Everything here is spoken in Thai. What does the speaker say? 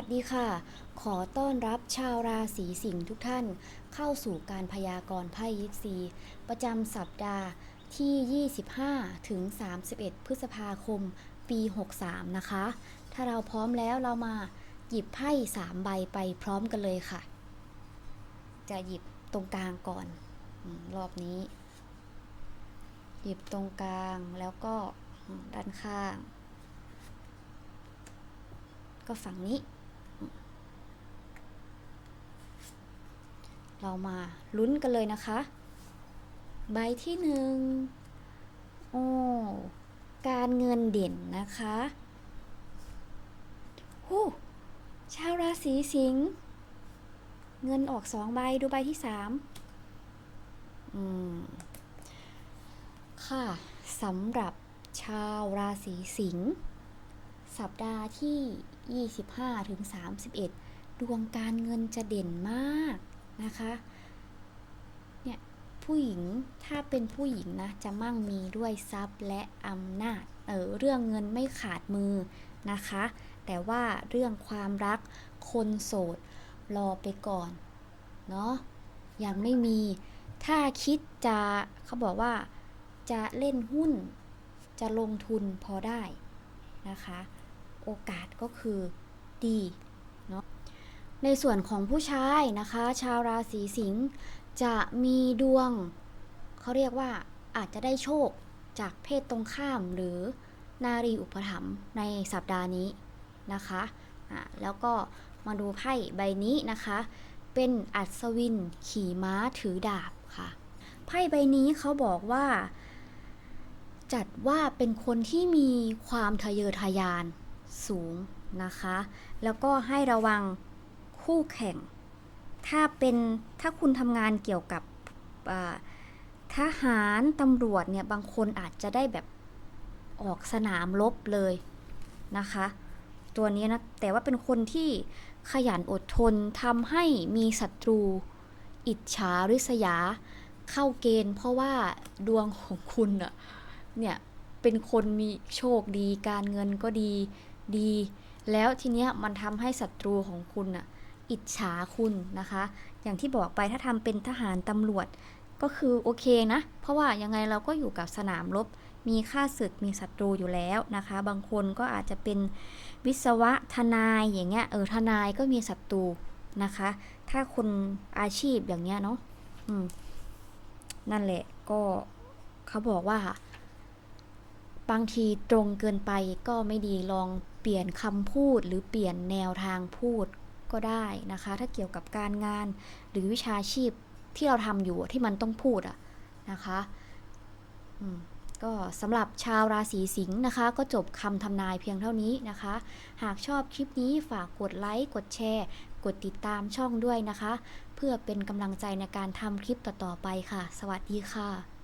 วัสดีค่ะ ขอต้อนรับชาวราศีสิงห์ทุกท่าน เข้าสู่การพยากรณ์ไพ่ยิปซี ประจำสัปดาห์ที่ 25 ถึง 31 พฤษภาคม ปี 63 นะคะ ถ้าเราพร้อมแล้วเรามาหยิบไพ่ 3 ใบไปพร้อมกันเลยค่ะ จะหยิบตรงกลางก่อน รอบนี้ หยิบตรงกลางแล้วก็ด้านข้างก็ฝั่งนี้ เรามาลุ้นกันเลยนะคะ ใบที่หนึ่งโอ้การเงินเด่นนะคะหู้ชาวราศีสิงห์เงินออกสองใบดูใบที่สามอืม ค่ะสำหรับชาวราศีสิงห์สัปดาห์ที่ 25ถึง31 ดวงการเงินจะเด่นมาก นะคะ เนี่ยผู้หญิงถ้าเป็นผู้หญิงนะจะมั่งมีด้วยทรัพย์และอำนาจ เออเรื่องเงินไม่ขาดมือนะคะ แต่ว่าเรื่องความรักคนโสดรอไปก่อนเนาะยังไม่มี ถ้าคิดจะเขาบอกว่าจะเล่นหุ้นจะลงทุนพอได้นะคะ โอกาสก็คือดี ในส่วนของผู้ชายนะคะ ชาวราศีสิงห์จะมีดวง เขาเรียกว่าอาจจะได้โชคจากเพศตรงข้ามหรือนารีอุปถัมภ์ในสัปดาห์นี้นะคะอะแล้วก็มาดูไพ่ใบนี้นะคะ เป็นอัศวินขี่ม้าถือดาบค่ะ ไพ่ใบนี้เขาบอกว่า จัดว่าเป็นคนที่มีความทะเยอทะยานสูงนะคะ แล้วก็ให้ระวัง คู่แข่ง ถ้าเป็นถ้าคุณทำงานเกี่ยวกับทหารตำรวจเนี่ยบางคนอาจจะได้แบบออกสนามรบเลยนะคะ ตัวนี้นะแต่ว่าเป็นคนที่ขยันอดทนทำให้มีศัตรู อิจฉาริษยา เข้าเกณฑ์ เพราะว่าดวงของคุณอะเนี่ยเป็นคนมีโชคดีการเงินก็ดีดี แล้วทีเนี้ยมันทำให้ศัตรูของคุณน่ะ อิจฉาคุณนะคะ อย่างที่บอกไปถ้าทำเป็นทหารตำรวจก็คือโอเคนะ เพราะว่ายังไงเราก็อยู่กับสนามรบ มีค่าศึก มีศัตรูอยู่แล้วนะคะ บางคนก็อาจจะเป็นวิศวะทนายอย่างเงี้ย เออ ทนายก็มีศัตรูนะคะ ถ้าคนอาชีพอย่างเงี้ยเนาะ อืม นั่นแหละ ก็เขาบอกว่า บางทีตรงเกินไปก็ไม่ดี ลองเปลี่ยนคำพูดหรือเปลี่ยนแนวทางพูด ก็ได้นะคะ ถ้าเกี่ยวกับการงานหรือวิชาชีพที่เราทำอยู่ที่มันต้องพูดอะนะคะก็สำหรับชาวราศีสิงห์นะคะ ก็จบคำทำนายเพียงเท่านี้นะคะ หากชอบคลิปนี้ฝากกดไลค์กดแชร์ กดติดตามช่องด้วยนะคะ เพื่อเป็นกำลังใจในการทำคลิปต่อๆไปค่ะ สวัสดีค่ะ